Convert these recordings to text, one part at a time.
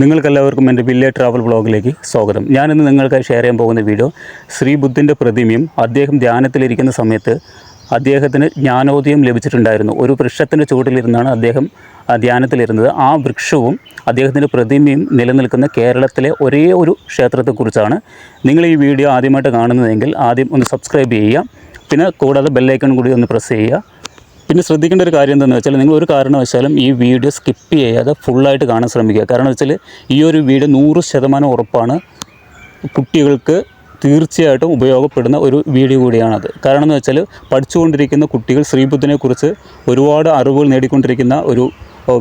നിങ്ങൾക്കെല്ലാവർക്കും എന്റെ village travel ബ്ലോഗിലേക്ക് സ്വാഗതം. ഞാനിന്ന് നിങ്ങൾക്കായി ഷെയർ ചെയ്യാൻ പോകുന്ന വീഡിയോ ശ്രീ ബുദ്ധന്റെ പ്രതിമയും അദ്ദേഹം ധ്യാനത്തിലിരിക്കുന്ന സമയത്ത് അദ്ദേഹത്തിന് ജ്ഞാനോദയം ലഭിച്ചിട്ടുണ്ടായിരുന്നു. ഒരു വൃക്ഷത്തിന്റെ ചുവട്ടിലിരുന്നാണ് അദ്ദേഹം ധ്യാനത്തിലിരുന്നത്. ആ വൃക്ഷവും അദ്ദേഹത്തിന്റെ പ്രതിമയും നിലനിൽക്കുന്ന കേരളത്തിലെ ഒരേ ഒരു ക്ഷേത്രത്തെക്കുറിച്ചാണ് നിങ്ങൾ ഈ വീഡിയോ ആദ്യമായിട്ട് കാണുന്നതെങ്കിൽ ആദ്യം ഒന്ന് സബ്സ്ക്രൈബ് ചെയ്യുക. പിന്നെ കൂടാതെ ബെല്ലൈക്കൺ കൂടി ഒന്ന് പ്രസ് ചെയ്യുക. പിന്നെ ശ്രദ്ധിക്കേണ്ട ഒരു കാര്യം എന്താണെന്ന് വെച്ചാൽ നിങ്ങൾ ഒരു കാരണവശാലും ഈ വീഡിയോ സ്കിപ്പ് ചെയ്യാതെ ഫുള്ളായിട്ട് കാണാൻ ശ്രമിക്കുക. കാരണം വെച്ചാൽ ഈ ഒരു വീഡിയോ നൂറ് ശതമാനം ഉറപ്പാണ് കുട്ടികൾക്ക് തീർച്ചയായിട്ടും ഉപയോഗപ്പെടുന്ന ഒരു വീഡിയോ കൂടിയാണത്. കാരണം എന്ന് വെച്ചാൽ പഠിച്ചുകൊണ്ടിരിക്കുന്ന കുട്ടികൾ ശ്രീബുദ്ധനെക്കുറിച്ച് ഒരുപാട് അറിവുകൾ നേടിക്കൊണ്ടിരിക്കുന്ന ഒരു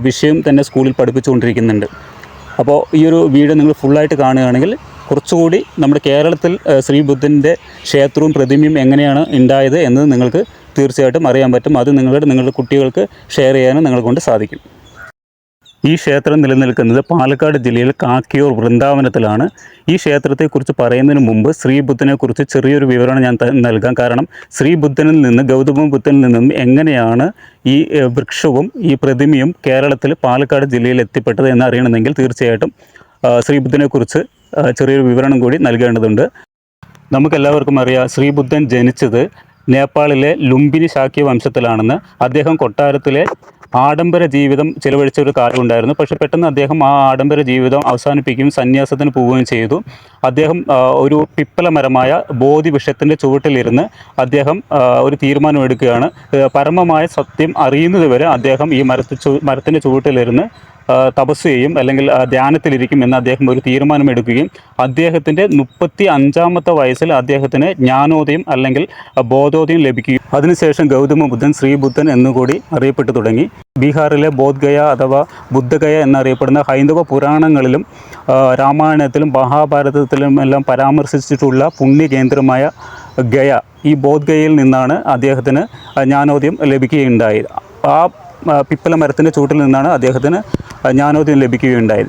വിഷയം തന്നെ സ്കൂളിൽ പഠിപ്പിച്ചുകൊണ്ടിരിക്കുന്നുണ്ട്. അപ്പോൾ ഈ ഒരു വീഡിയോ നിങ്ങൾ ഫുള്ളായിട്ട് കാണുകയാണെങ്കിൽ കുറച്ചുകൂടി നമ്മുടെ കേരളത്തിൽ ശ്രീബുദ്ധന്റെ ക്ഷേത്രവും പ്രതിമയും എങ്ങനെയാണ് ഉണ്ടായത് എന്നത് നിങ്ങൾക്ക് തീർച്ചയായിട്ടും അറിയാൻ പറ്റും. അത് നിങ്ങളുടെ നിങ്ങളുടെ കുട്ടികൾക്ക് ഷെയർ ചെയ്യാനും നിങ്ങളെ കൊണ്ട് സാധിക്കും. ഈ ക്ഷേത്രം നിലനിൽക്കുന്നത് പാലക്കാട് ജില്ലയിൽ കാക്കിയൂർ വൃന്ദാവനത്തിലാണ്. ഈ ക്ഷേത്രത്തെക്കുറിച്ച് പറയുന്നതിന് മുമ്പ് ശ്രീബുദ്ധനെക്കുറിച്ച് ചെറിയൊരു വിവരണം ഞാൻ നൽകാം. കാരണം ശ്രീബുദ്ധനിൽ നിന്ന് ഗൗതമ ബുദ്ധനിൽ നിന്നും എങ്ങനെയാണ് ഈ വൃക്ഷവും ഈ പ്രതിമയും കേരളത്തിൽ പാലക്കാട് ജില്ലയിൽ എത്തിപ്പെട്ടത് എന്ന് അറിയണമെങ്കിൽ തീർച്ചയായിട്ടും ശ്രീ ശ്രീബുദ്ധനെക്കുറിച്ച് ചെറിയൊരു വിവരണം കൂടി നൽകേണ്ടതുണ്ട്. നമുക്കെല്ലാവർക്കും അറിയാം ശ്രീബുദ്ധൻ ജനിച്ചത് നേപ്പാളിലെ ലുംബിനി ശാക്യ വംശത്തിലാണെന്ന് അദ്ദേഹം കൊട്ടാരത്തിലെ ആഡംബര ജീവിതം ചിലവഴിച്ച ഒരു കാലമുണ്ടായിരുന്നു പക്ഷെ പെട്ടെന്ന് അദ്ദേഹം ആ ആഡംബര ജീവിതം അവസാനിപ്പിക്കുകയും സന്യാസത്തിന് പോവുകയും ചെയ്തു. അദ്ദേഹം ഒരു പിപ്പലമരമായ ബോധി വൃക്ഷത്തിന്റെ ചുവട്ടിലിരുന്ന് അദ്ദേഹം ഒരു തീരുമാനം എടുക്കുകയാണ് പരമമായ സത്യം അറിയുന്നത് വരെ അദ്ദേഹം ഈ മരത്തി മരത്തിന്റെ ചുവട്ടിലിരുന്ന് തപസ് ചെയ്യും അല്ലെങ്കിൽ ധ്യാനത്തിലിരിക്കും എന്ന് അദ്ദേഹം ഒരു തീരുമാനമെടുക്കുകയും അദ്ദേഹത്തിന്റെ മുപ്പത്തി അഞ്ചാമത്തെ വയസ്സിൽ അദ്ദേഹത്തിന് ജ്ഞാനോദയം അല്ലെങ്കിൽ ബോധോദയം ലഭിക്കുകയും അതിനുശേഷം ഗൗതമ ബുദ്ധൻ ശ്രീബുദ്ധൻ എന്നുകൂടി അറിയപ്പെട്ടു തുടങ്ങി. ബീഹാറിലെ ബോധ്ഗയ അഥവാ ബുദ്ധഗയ എന്നറിയപ്പെടുന്ന ഹൈന്ദവ പുരാണങ്ങളിലും രാമായണത്തിലും മഹാഭാരതത്തിലും എല്ലാം പരാമർശിച്ചിട്ടുള്ള പുണ്യകേന്ദ്രമായ ഗയ ഈ ബോധ്ഗയയിൽ നിന്നാണ് അദ്ദേഹത്തിന് ജ്ഞാനോദയം ലഭിക്കുകയുണ്ടായത് ആ പിപ്പല മരത്തിന്റെ ചൂട്ടിൽ നിന്നാണ് അദ്ദേഹത്തിന് ജ്ഞാനോദയം ലഭിക്കുകയുണ്ടായി.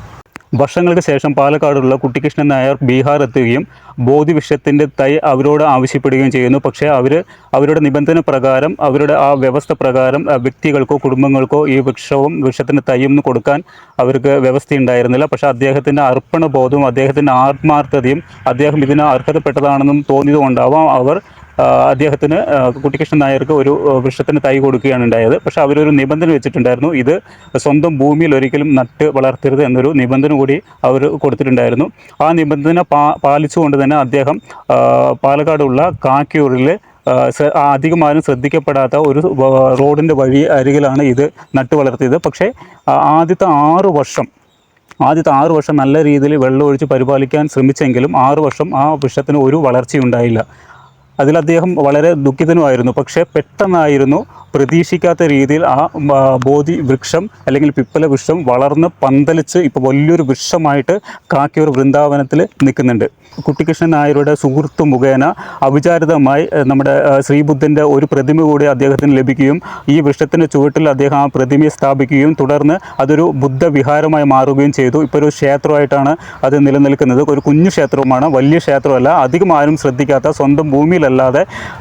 വർഷങ്ങൾക്ക് ശേഷം പാലക്കാടുള്ള കുട്ടിക്കൃഷ്ണൻ നായർ ബീഹാർ എത്തുകയും ബോധി വൃക്ഷത്തിന്റെ തൈ അവരോട് ആവശ്യപ്പെടുകയും ചെയ്യുന്നു. പക്ഷേ അവർ അവരുടെ നിബന്ധന പ്രകാരം അവരുടെ ആ വ്യവസ്ഥ പ്രകാരം വ്യക്തികൾക്കോ കുടുംബങ്ങൾക്കോ ഈ വൃക്ഷവും വൃക്ഷത്തിന്റെ തൈയും ഒന്നും കൊടുക്കാൻ അവർക്ക് വ്യവസ്ഥയുണ്ടായിരുന്നില്ല. പക്ഷേ അദ്ദേഹത്തിന്റെ അർപ്പണബോധവും അദ്ദേഹത്തിന്റെ ആത്മാർത്ഥതയും അദ്ദേഹം ഇതിന് അർഹതപ്പെട്ടതാണെന്നും തോന്നിയതുകൊണ്ടാവാം അവർ അദ്ദേഹത്തിന് കുട്ടിക്കൃഷ്ണൻ നായർക്ക് ഒരു വൃക്ഷത്തിന് തൈ കൊടുക്കുകയാണ് ഉണ്ടായത്. പക്ഷേ അവരൊരു നിബന്ധന വെച്ചിട്ടുണ്ടായിരുന്നു. ഇത് സ്വന്തം ഭൂമിയിൽ ഒരിക്കലും നട്ട് വളർത്തരുത് എന്നൊരു നിബന്ധന കൂടി അവർ കൊടുത്തിട്ടുണ്ടായിരുന്നു. ആ നിബന്ധന പാ പാലിച്ചുകൊണ്ട് തന്നെ അദ്ദേഹം പാലക്കാടുള്ള കാക്കിയൂരിൽ അധികമാരും ശ്രദ്ധിക്കപ്പെടാത്ത ഒരു റോഡിന്റെ വഴി അരികിലാണ് ഇത് നട്ട് വളർത്തിയത്. പക്ഷേ ആദ്യത്തെ ആറ് വർഷം ആദ്യത്തെ ആറു വർഷം നല്ല രീതിയിൽ വെള്ളമൊഴിച്ച് പരിപാലിക്കാൻ ശ്രമിച്ചെങ്കിലും ആറു വർഷം ആ വൃക്ഷത്തിന് ഒരു വളർച്ചയുണ്ടായില്ല അതിൽ അദ്ദേഹം വളരെ ദുഃഖിതനുമായിരുന്നു. പക്ഷേ പെട്ടെന്നായിരുന്നു പ്രതീക്ഷിക്കാത്ത രീതിയിൽ ആ ബോധി വൃക്ഷം അല്ലെങ്കിൽ പിപ്പല വൃക്ഷം വളർന്ന് പന്തലിച്ച് ഇപ്പോൾ വലിയൊരു വൃക്ഷമായിട്ട് കാക്കിയൂർ വൃന്ദാവനത്തിൽ നിൽക്കുന്നുണ്ട്. കുട്ടിക്കൃഷ്ണൻ നായരുടെ സുഹൃത്തു മുഖേന അവിചാരിതമായി നമ്മുടെ ശ്രീബുദ്ധന്റെ ഒരു പ്രതിമ കൂടി അദ്ദേഹത്തിന് ലഭിക്കുകയും ഈ വൃക്ഷത്തിന്റെ ചുവട്ടിൽ അദ്ദേഹം ആ പ്രതിമയെ സ്ഥാപിക്കുകയും തുടർന്ന് അതൊരു ബുദ്ധവിഹാരമായി മാറുകയും ചെയ്തു. ഇപ്പോൾ ഒരു ക്ഷേത്രമായിട്ടാണ് അത് നിലനിൽക്കുന്നത്. ഒരു കുഞ്ഞു ക്ഷേത്രവുമാണ് വലിയ ക്ഷേത്രമല്ല. അധികം ആരും ശ്രദ്ധിക്കാത്ത സ്വന്തം ഭൂമിയിലല്ലാതെ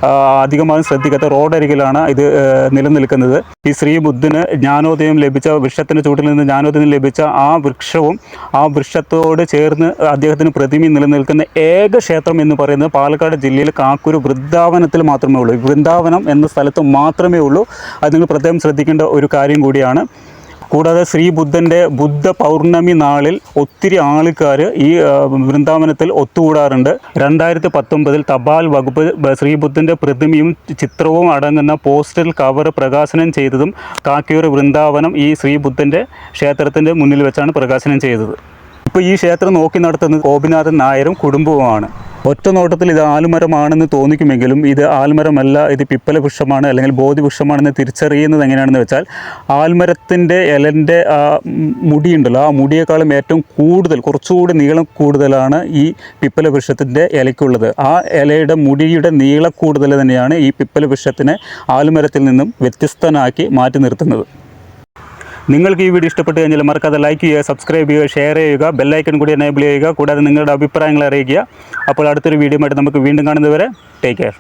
ആ, അധികമായും ശ്രദ്ധിക്കാത്ത റോഡരികിലാണ് ഇത് നിലനിൽക്കുന്നത്. ഈ ശ്രീബുദ്ധന് ജ്ഞാനോദയം ലഭിച്ച വൃക്ഷത്തിന്റെ ചൂട്ടിൽ നിന്ന് ജ്ഞാനോദയം ലഭിച്ച ആ വൃക്ഷവും ആ വൃക്ഷത്തോട് ചേർന്ന് അദ്ദേഹത്തിന് പ്രതിമ നിലനിൽക്കുന്ന ഏക ക്ഷേത്രം എന്ന് പറയുന്നത് പാലക്കാട് ജില്ലയിൽ കാക്കൂര് വൃന്ദാവനത്തിൽ മാത്രമേ ഉള്ളൂ. വൃന്ദാവനം എന്ന സ്ഥലത്ത് മാത്രമേ ഉള്ളൂ. അത് നിങ്ങൾ പ്രത്യേകം ശ്രദ്ധിക്കേണ്ട ഒരു കാര്യം കൂടിയാണ്. കൂടാതെ ശ്രീ ശ്രീബുദ്ധന്റെ ബുദ്ധ പൗർണമി നാളിൽ ഒത്തിരി ആൾക്കാർ ഈ വൃന്ദാവനത്തിൽ ഒത്തുകൂടാറുണ്ട്. രണ്ടായിരത്തി പത്തൊമ്പതിൽ തപാൽ വകുപ്പ് ശ്രീ ശ്രീബുദ്ധന്റെ പ്രതിമയും ചിത്രവും അടങ്ങുന്ന പോസ്റ്റൽ കവർ പ്രകാശനം ചെയ്തതും കാക്കിയൂർ വൃന്ദാവനം ഈ ശ്രീ ശ്രീബുദ്ധന്റെ ക്ഷേത്രത്തിന്റെ മുന്നിൽ വെച്ചാണ് പ്രകാശനം ചെയ്തത്. ഇപ്പോൾ ഈ ക്ഷേത്രം നോക്കി നടത്തുന്നത് ഗോപിനാഥൻ നായരും കുടുംബവുമാണ്. ഒറ്റ നോട്ടത്തിൽ ഇത് ആൽമരമാണെന്ന് തോന്നിക്കുമെങ്കിലും ഇത് ആൽമരമല്ല ഇത് പിപ്പല വൃക്ഷമാണ് അല്ലെങ്കിൽ ബോധി വൃക്ഷമാണെന്ന് തിരിച്ചറിയുന്നത് എങ്ങനെയാണെന്ന് വെച്ചാൽ ആൽമരത്തിന്റെ ഇലന്റെ ആ മുടിയുണ്ടല്ലോ ആ മുടിയേക്കാളും ഏറ്റവും കൂടുതൽ കുറച്ചുകൂടി നീളം കൂടുതലാണ് ഈ പിപ്പല വൃക്ഷത്തിന്റെ ഇലയ്ക്കുള്ളത്. ആ ഇലയുടെ മുടിയുടെ നീളക്കൂടുതൽ തന്നെയാണ് ഈ പിപ്പല വൃക്ഷത്തിനെ ആൽമരത്തിൽ നിന്നും വ്യത്യസ്തനാക്കി മാറ്റി നിർത്തുന്നത്. നിങ്ങൾക്ക് ഈ വീഡിയോ ഇഷ്ടപ്പെട്ട് കഴിഞ്ഞാൽ മറക്കാതെ ലൈക്ക് ചെയ്യുക സബ്സ്ക്രൈബ് ചെയ്യുക ഷെയർ ചെയ്യുക ബെല്ലൈക്കൺ കൂടി എനേബിൾ ചെയ്യുക. കൂടാതെ നിങ്ങളുടെ അഭിപ്രായങ്ങൾ അറിയിക്കുക. അപ്പോൾ അടുത്തൊരു വീഡിയോ ആയിട്ട് നമുക്ക് വീണ്ടും കാണുന്നതുവരെ ടേക്ക് കെയർ